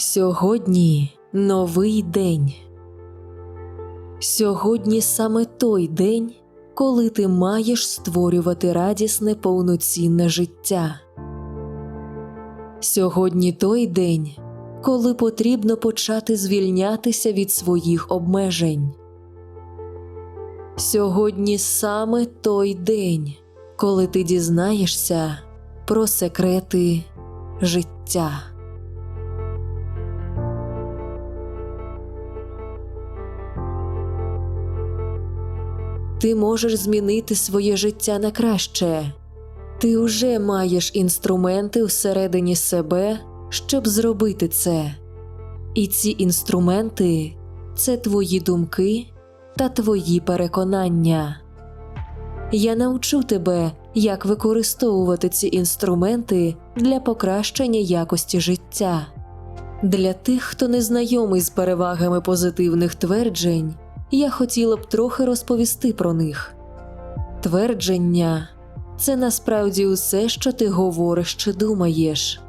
Сьогодні новий день. Сьогодні саме той день, коли ти маєш створювати радісне повноцінне життя. Сьогодні той день, коли потрібно почати звільнятися від своїх обмежень. Сьогодні саме той день, коли ти дізнаєшся про секрети життя. Ти можеш змінити своє життя на краще. Ти вже маєш інструменти всередині себе, щоб зробити це. І ці інструменти це твої думки та твої переконання. Я навчу тебе, як використовувати ці інструменти для покращення якості життя. Для тих, хто не знайомий з перевагами позитивних тверджень, я хотіла б трохи розповісти про них. Твердження це насправді усе, що ти говориш чи думаєш.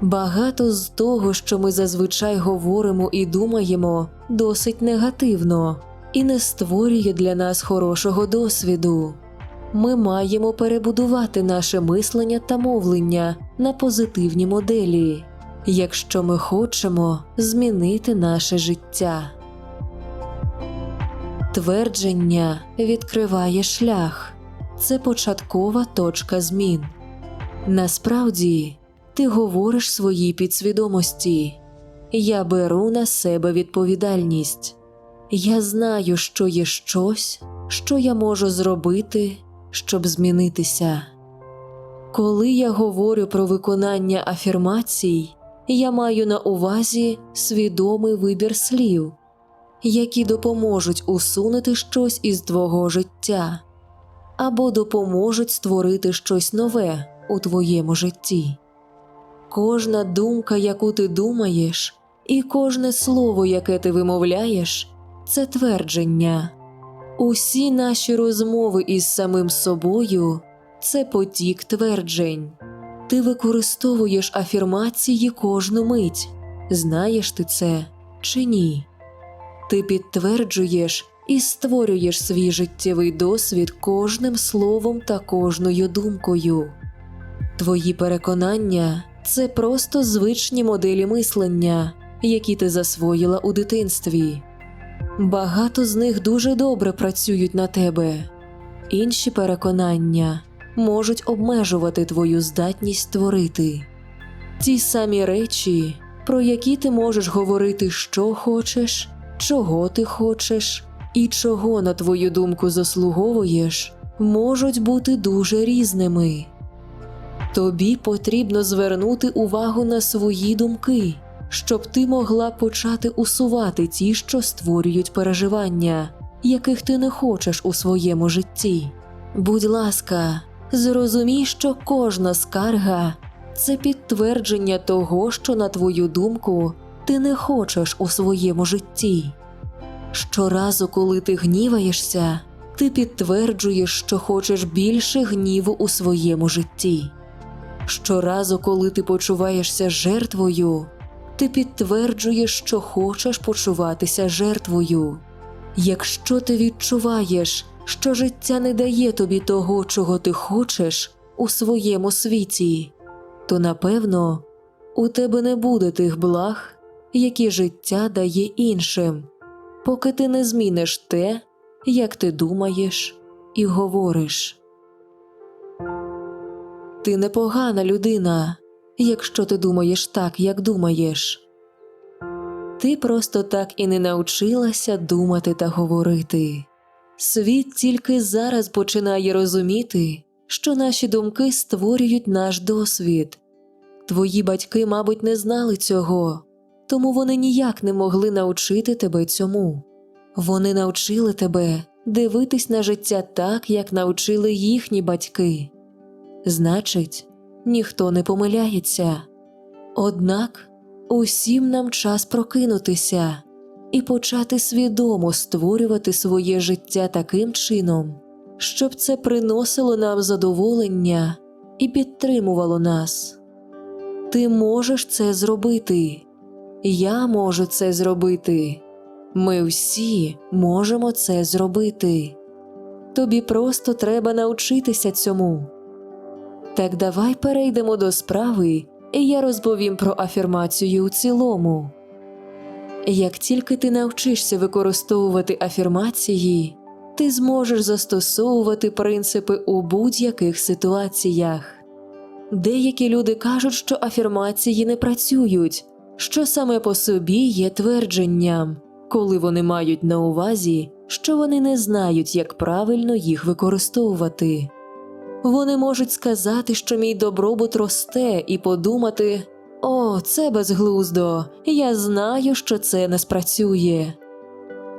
Багато з того, що ми зазвичай говоримо і думаємо, досить негативно і не створює для нас хорошого досвіду. Ми маємо перебудувати наше мислення та мовлення на позитивні моделі, якщо ми хочемо змінити наше життя. Твердження відкриває шлях це початкова точка змін. Насправді, ти говориш своїй підсвідомості Я беру на себе відповідальність. Я знаю, що є щось, що я можу зробити, щоб змінитися. Коли я говорю про виконання афірмацій, я маю на увазі свідомий вибір слів, які допоможуть усунути щось із твого життя або допоможуть створити щось нове у твоєму житті. Кожна думка, яку ти думаєш, і кожне слово, яке ти вимовляєш, це твердження. Усі наші розмови із самим собою це потік тверджень. Ти використовуєш афірмації кожну мить. Знаєш ти це чи ні? Ти підтверджуєш і створюєш свій життєвий досвід кожним словом та кожною думкою. Твої переконання це просто звичні моделі мислення, які ти засвоїла у дитинстві. Багато з них дуже добре працюють на тебе, інші переконання можуть обмежувати твою здатність творити. Ті самі речі, про які ти можеш говорити, що хочеш, чого ти хочеш і чого, на твою думку, заслуговуєш, можуть бути дуже різними. Тобі потрібно звернути увагу на свої думки, щоб ти могла почати усувати ті, що створюють переживання, яких ти не хочеш у своєму житті. Будь ласка, зрозумій, що кожна скарга це підтвердження того, що, на твою думку, ти не хочеш у своєму житті. Щоразу, коли ти гніваєшся, ти підтверджуєш, що хочеш більше гніву у своєму житті. Щоразу, коли ти почуваєшся жертвою, ти підтверджуєш, що хочеш почуватися жертвою. Якщо ти відчуваєш, що життя не дає тобі того, чого ти хочеш у своєму світі, то напевно у тебе не буде тих благ, які життя дає іншим, поки ти не зміниш те, як ти думаєш і говориш. Ти непогана людина, якщо ти думаєш так, як думаєш. Ти просто так і не навчилася думати та говорити. Світ тільки зараз починає розуміти, що наші думки створюють наш досвід. Твої батьки, мабуть, не знали цього, тому вони ніяк не могли навчити тебе цьому. Вони навчили тебе дивитись на життя так, як навчили їхні батьки. Значить, ніхто не помиляється. Однак усім нам час прокинутися і почати свідомо створювати своє життя таким чином, щоб це приносило нам задоволення і підтримувало нас. Ти можеш це зробити. Я можу це зробити. Ми всі можемо це зробити. Тобі просто треба навчитися цьому. Так давай перейдемо до справи, і я розповім про афірмацію у цілому. Як тільки ти навчишся використовувати афірмації, ти зможеш застосовувати принципи у будь-яких ситуаціях. Деякі люди кажуть, що афірмації не працюють, що саме по собі є твердженням, коли вони мають на увазі, що вони не знають, як правильно їх використовувати. Вони можуть сказати, що мій добробут росте, і подумати: о, це безглуздо, я знаю, що це не спрацює.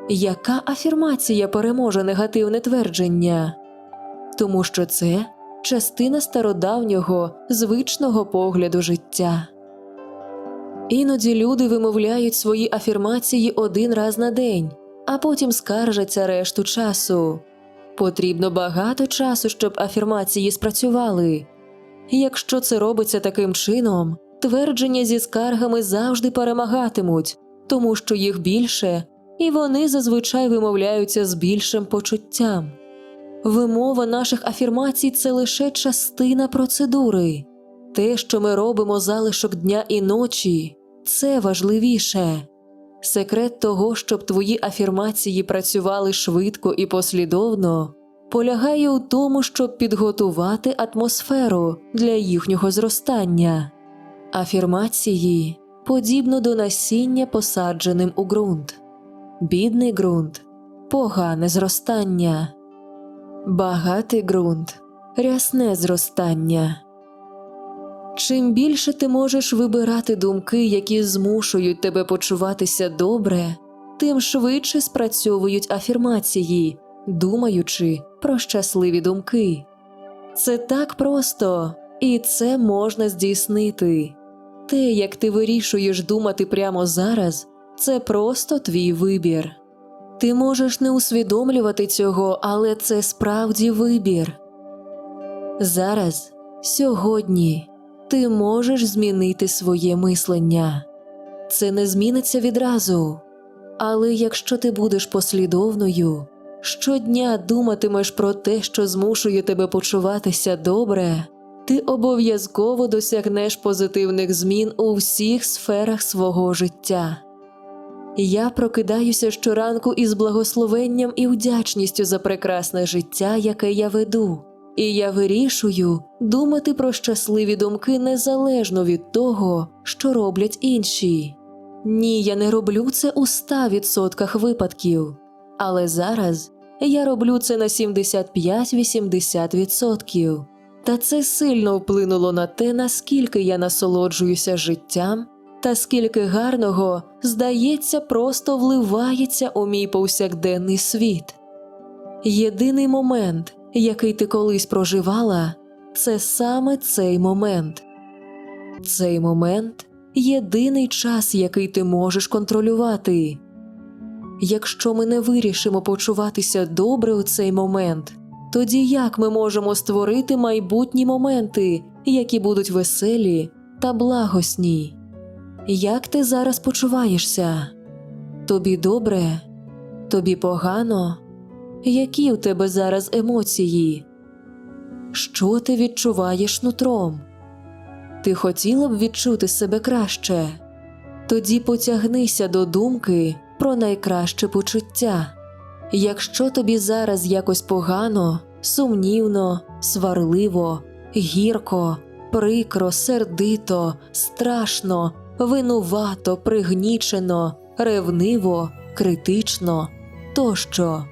Яка афірмація переможе негативне твердження? Тому що це частина стародавнього звичного погляду життя. Іноді люди вимовляють свої афірмації один раз на день, а потім скаржаться решту часу. Потрібно багато часу, щоб афірмації спрацювали. Якщо це робиться таким чином, твердження зі скаргами завжди перемагатимуть, тому що їх більше, і вони зазвичай вимовляються з більшим почуттям. Вимова наших афірмацій це лише частина процедури. Те, що ми робимо залишок дня і ночі, це важливіше. Секрет того, щоб твої афірмації працювали швидко і послідовно, полягає у тому, щоб підготувати атмосферу для їхнього зростання. Афірмації подібно до насіння, посадженим у ґрунт, бідний ґрунт, погане зростання, багатий ґрунт, рясне зростання. Чим більше ти можеш вибирати думки, які змушують тебе почуватися добре, тим швидше спрацьовують афірмації, думаючи про щасливі думки. Це так просто, і це можна здійснити. Те, як ти вирішуєш думати прямо зараз, це просто твій вибір. Ти можеш не усвідомлювати цього, але це справді вибір. Зараз, сьогодні, ти можеш змінити своє мислення. Це не зміниться відразу. Але якщо ти будеш послідовною, щодня думатимеш про те, що змушує тебе почуватися добре, ти обов'язково досягнеш позитивних змін у всіх сферах свого життя. Я прокидаюся щоранку із благословенням і вдячністю за прекрасне життя, яке я веду, і я вирішую думати про щасливі думки незалежно від того, що роблять інші. Ні, я не роблю це у 100% випадків, але зараз я роблю це на 75-80%. Та це сильно вплинуло на те, наскільки я насолоджуюся життям, та скільки гарного, здається, просто вливається у мій повсякденний світ. Єдиний момент, який ти колись проживала, це саме цей момент. Цей момент єдиний час, який ти можеш контролювати. Якщо ми не вирішимо почуватися добре у цей момент, тоді як ми можемо створити майбутні моменти, які будуть веселі та благосні? Як ти зараз почуваєшся? Тобі добре? Тобі погано? Які у тебе зараз емоції? Що ти відчуваєш нутром? Ти хотіла б відчути себе краще? Тоді потягнися до думки про найкраще почуття. Якщо тобі зараз якось погано, сумнівно, сварливо, гірко, прикро, сердито, страшно, винувато, пригнічено, ревниво, критично тощо,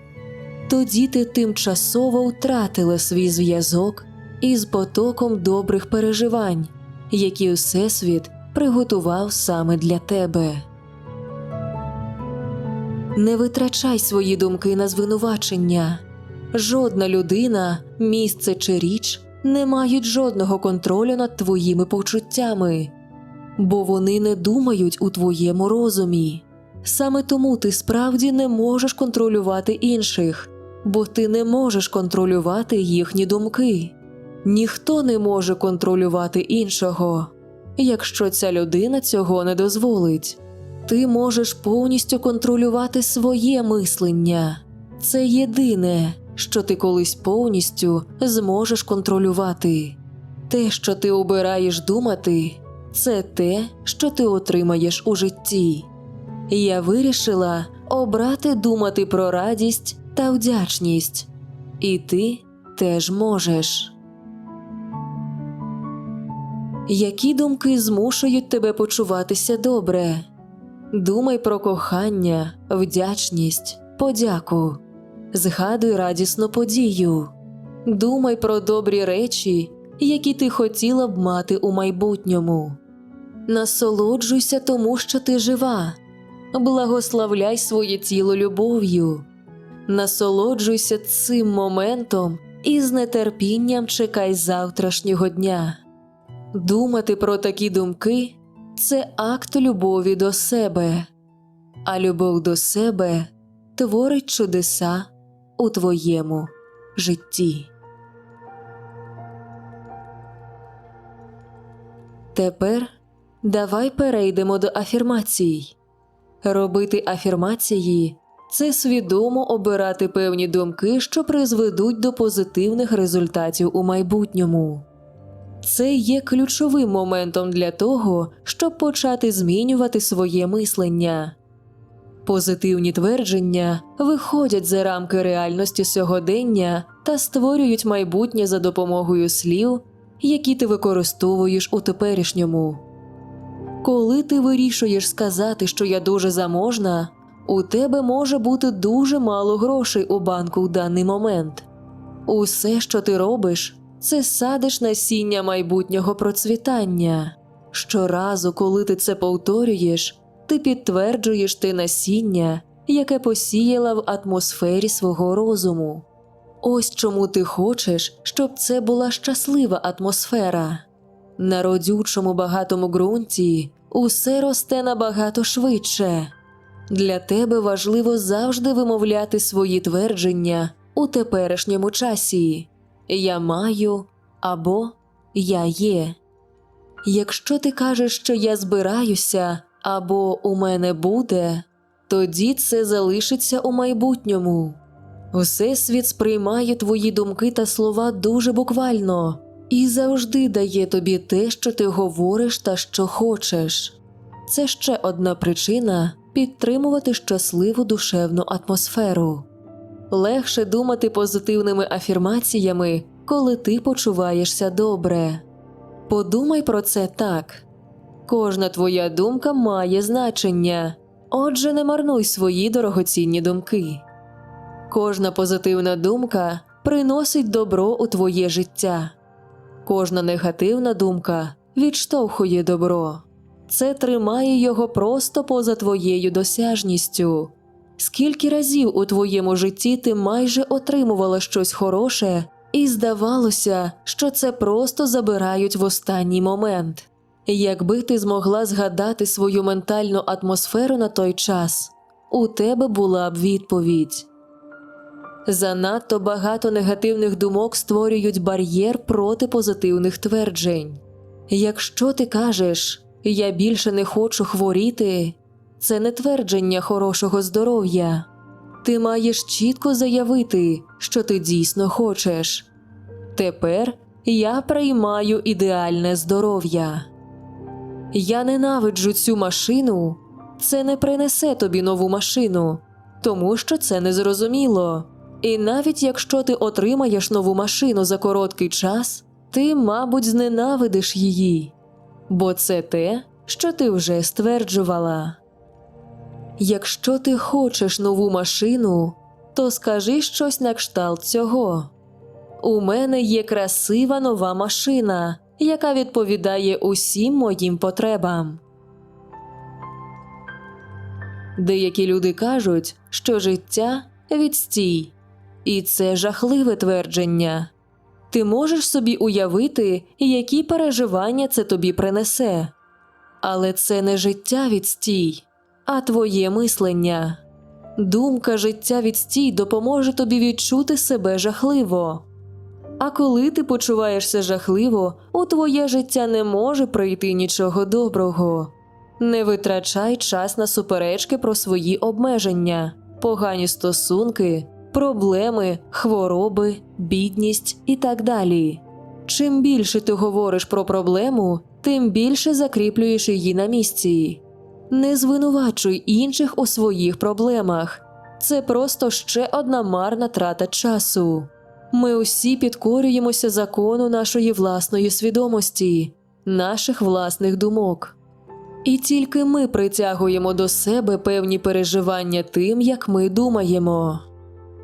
тоді ти тимчасово втратила свій зв'язок із потоком добрих переживань, які Всесвіт приготував саме для тебе. Не витрачай свої думки на звинувачення. Жодна людина, місце чи річ не мають жодного контролю над твоїми почуттями, бо вони не думають у твоєму розумі. Саме тому ти справді не можеш контролювати інших, бо ти не можеш контролювати їхні думки. Ніхто не може контролювати іншого, якщо ця людина цього не дозволить. Ти можеш повністю контролювати своє мислення. Це єдине, що ти колись повністю зможеш контролювати. Те, що ти обираєш думати, це те, що ти отримаєш у житті. Я вирішила обрати думати про радість та вдячність, і ти теж можеш. Які думки змушують тебе почуватися добре? Думай про кохання, вдячність, подяку. Згадуй радісну подію. Думай про добрі речі, які ти хотіла б мати у майбутньому. Насолоджуйся тому, що ти жива. Благословляй своє тіло любов'ю. Насолоджуйся цим моментом і з нетерпінням чекай завтрашнього дня. Думати про такі думки це акт любові до себе, а любов до себе творить чудеса у твоєму житті. Тепер давай перейдемо до афірмацій. Робити афірмації це свідомо обирати певні думки, що призведуть до позитивних результатів у майбутньому. Це є ключовим моментом для того, щоб почати змінювати своє мислення. Позитивні твердження виходять за рамки реальності сьогодення та створюють майбутнє за допомогою слів, які ти використовуєш у теперішньому. Коли ти вирішуєш сказати, що я дуже заможна, у тебе може бути дуже мало грошей у банку в даний момент. Усе, що ти робиш, це садиш насіння майбутнього процвітання. Щоразу, коли ти це повторюєш, ти підтверджуєш те насіння, яке посіяла в атмосфері свого розуму. Ось чому ти хочеш, щоб це була щаслива атмосфера. На родючому багатому ґрунті усе росте набагато швидше. Для тебе важливо завжди вимовляти свої твердження у теперішньому часі Я маю або Я є. Якщо ти кажеш, що я збираюся або у мене буде, тоді це залишиться у майбутньому. Всесвіт сприймає твої думки та слова дуже буквально і завжди дає тобі те, що ти говориш та що хочеш. Це ще одна причина підтримувати щасливу душевну атмосферу. Легше думати позитивними афірмаціями, коли ти почуваєшся добре. Подумай про це так. Кожна твоя думка має значення, отже, не марнуй свої дорогоцінні думки. Кожна позитивна думка приносить добро у твоє життя. Кожна негативна думка відштовхує добро. Це тримає його просто поза твоєю досяжністю. Скільки разів у твоєму житті ти майже отримувала щось хороше, і здавалося, що це просто забирають в останній момент. Якби ти змогла згадати свою ментальну атмосферу на той час, у тебе була б відповідь. Занадто багато негативних думок створюють бар'єр проти позитивних тверджень. Якщо ти кажеш Я більше не хочу хворіти, це не твердження хорошого здоров'я. Ти маєш чітко заявити, що ти дійсно хочеш. Тепер я приймаю ідеальне здоров'я. Я ненавиджу цю машину. Це не принесе тобі нову машину, тому що це незрозуміло. І навіть якщо ти отримаєш нову машину за короткий час, ти, мабуть, зненавидиш її, бо це те, що ти вже стверджувала. Якщо ти хочеш нову машину, то скажи щось на кшталт цього. У мене є красива нова машина, яка відповідає усім моїм потребам. Деякі люди кажуть, що життя відстій, і це жахливе твердження. Ти можеш собі уявити, які переживання це тобі принесе. Але це не життя відстій, а твоє мислення. Думка життя відстій допоможе тобі відчути себе жахливо. А коли ти почуваєшся жахливо, у твоє життя не може прийти нічого доброго. Не витрачай час на суперечки про свої обмеження, погані стосунки, проблеми, хвороби, бідність і так далі. Чим більше ти говориш про проблему, тим більше закріплюєш її на місці. Не звинувачуй інших у своїх проблемах. Це просто ще одна марна трата часу. Ми усі підкорюємося закону нашої власної свідомості, наших власних думок. І тільки ми притягуємо до себе певні переживання тим, як ми думаємо.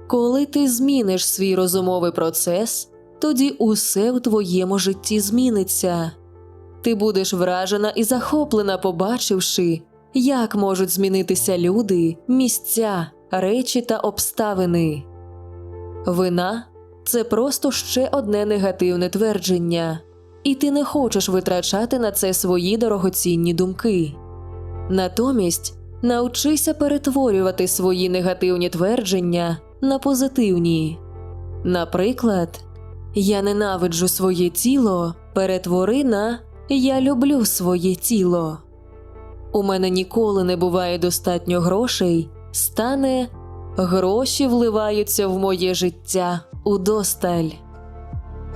Коли ти зміниш свій розумовий процес, тоді усе в твоєму житті зміниться. Ти будеш вражена і захоплена, побачивши, як можуть змінитися люди, місця, речі та обставини. Вина це просто ще одне негативне твердження, і ти не хочеш витрачати на це свої дорогоцінні думки. Натомість навчися перетворювати свої негативні твердження на позитивні. Наприклад, я ненавиджу своє тіло, перетвори на Я люблю своє тіло. У мене ніколи не буває достатньо грошей, стане гроші вливаються в моє життя удосталь.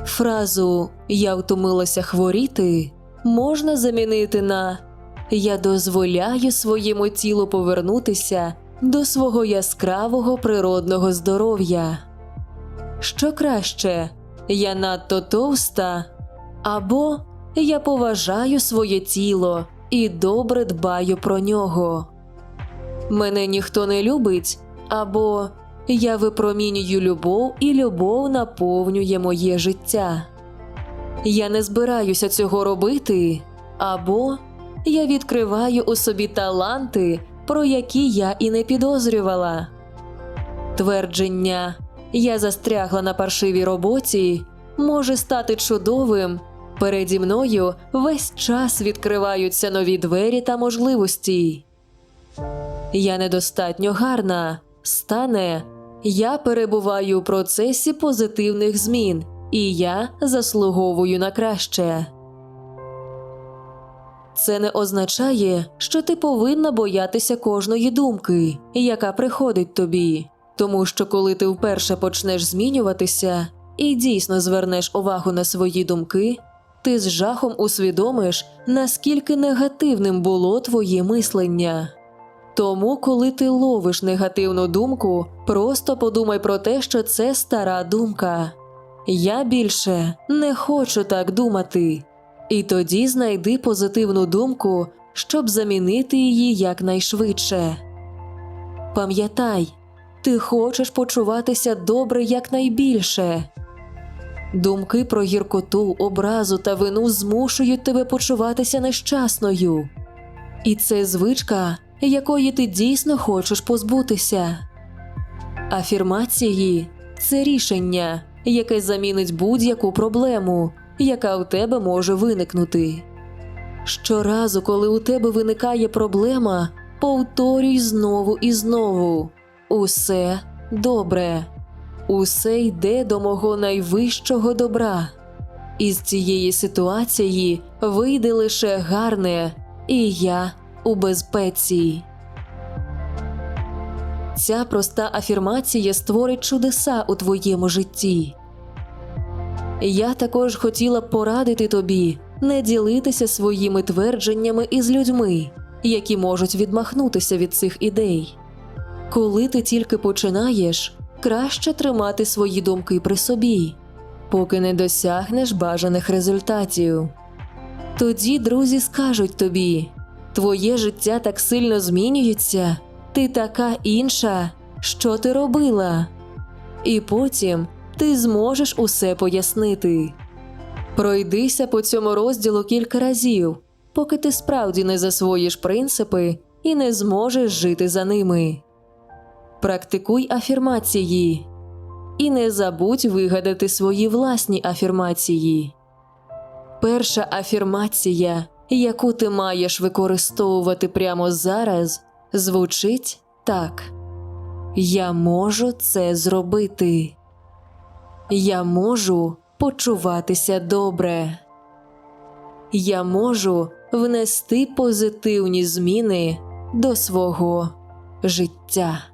Фразу Я втомилася хворіти можна замінити на Я дозволяю своєму тілу повернутися до свого яскравого природного здоров'я. Що краще, я надто товста, або я поважаю своє тіло і добре дбаю про нього. Мене ніхто не любить, або я випромінюю любов, і любов наповнює моє життя. Я не збираюся цього робити, або я відкриваю у собі таланти, про які я і не підозрювала. Твердження Я застрягла на паршивій роботі може стати чудовим. Переді мною весь час відкриваються нові двері та можливості. Я недостатньо гарна, стане. Я перебуваю у процесі позитивних змін, і я заслуговую на краще. Це не означає, що ти повинна боятися кожної думки, яка приходить тобі. Тому що коли ти вперше почнеш змінюватися і дійсно звернеш увагу на свої думки, ти з жахом усвідомиш, наскільки негативним було твоє мислення. Тому, коли ти ловиш негативну думку, просто подумай про те, що це стара думка. Я більше не хочу так думати. І тоді знайди позитивну думку, щоб замінити її якнайшвидше. Пам'ятай, ти хочеш почуватися добре якнайбільше. Думки про гіркоту, образу та вину змушують тебе почуватися нещасною. І це звичка, якої ти дійсно хочеш позбутися. Афірмації це рішення, яке замінить будь-яку проблему, яка у тебе може виникнути. Щоразу, коли у тебе виникає проблема, повторюй знову і знову усе добре, усе йде до мого найвищого добра. Із цієї ситуації вийде лише гарне, і я у безпеці. Ця проста афірмація створить чудеса у твоєму житті. Я також хотіла б порадити тобі не ділитися своїми твердженнями із людьми, які можуть відмахнутися від цих ідей. Коли ти тільки починаєш, краще тримати свої думки при собі, поки не досягнеш бажаних результатів. Тоді друзі скажуть тобі твоє життя так сильно змінюється, ти така інша, що ти робила. І потім ти зможеш усе пояснити. Пройдися по цьому розділу кілька разів, поки ти справді не засвоїш принципи і не зможеш жити за ними. Практикуй афірмації і не забудь вигадати свої власні афірмації. Перша афірмація, яку ти маєш використовувати прямо зараз, звучить так: Я можу це зробити. Я можу почуватися добре. Я можу внести позитивні зміни до свого життя.